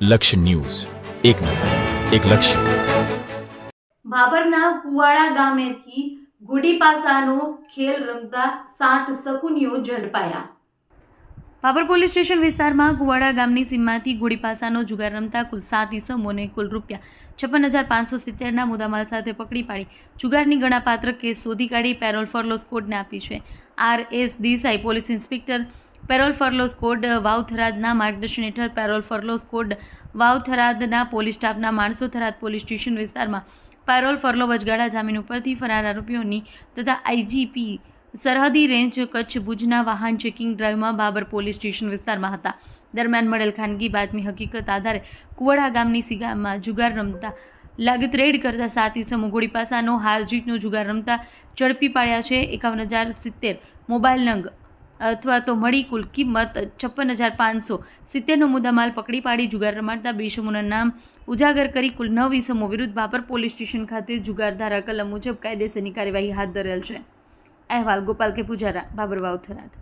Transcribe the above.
લક્ષ્ય ન્યૂઝ. એક નજર, એક લક્ષ્ય. બાબરના કુવાડા ગામેથી ગુડી ખેલ રમતા સાત સકુનીઓ ઝડપાયા. બાબર પોલીસ સ્ટેશન વિસ્તારમાં કુવાડા ગામની સીમમાંથી ગુડી પાસાનો જુગાર રમતા કુલ સાત ઇસમોને કુલ રૂપિયા છપ્પન હજાર પાંચસો સિત્તેરના મુદ્દામાલ સાથે પકડી પાડી. જુગારની ગણાપાત્ર કેસ શોધી કાઢી પેરોલ ફરલોસ કોડને આપી છે. R S Desai police inspector parole ફરલોસ કોડ વાવ-થરાદના માર્ગદર્શન હેઠળ પેરોલ ફરલોસ કોડ વાવ-થરાદના પોલીસ સ્ટાફના માણસો થરાદ પોલીસ સ્ટેશન વિસ્તારમાં પેરોલ ફરલો વચગાળા જામીન ઉપરથી ફરાર આરોપીઓની તથા આઈજીપી સરહદી રેન્જ કચ્છ ભુજના વાહન ચેકિંગ ડ્રાઈવમાં બાબર પોલીસ સ્ટેશન વિસ્તારમાં હતા. દરમિયાન મળેલ ખાનગી બાતમી હકીકત આધારે કુવાડા ગામની સિગામાં જુગાર રમતા લાગત રેડ કરતા સાત ઇસમો ગોળી પાસાનો હાર જુગાર રમતા ઝડપી પાડ્યા છે એકાવન હજાર સિત્તેર મોબાઈલ નંગ અથવા તો મળી કુલ કિંમત છપ્પન હજાર પાંચસો સિત્તેરનો મુદ્દામાલ પકડી પાડી જુગાર રમાડતા બે ઇસમોના નામ ઉજાગર કરી કુલ નવ ઇસમો વિરુદ્ધ બાબર પોલીસ સ્ટેશન ખાતે જુગાર ધારા કલમ મુજબ કાયદેસરની કાર્યવાહી હાથ ધરેલ છે. અહેવાલ ગોપાલ કે પૂજારા, બાબર વાવ થરાદ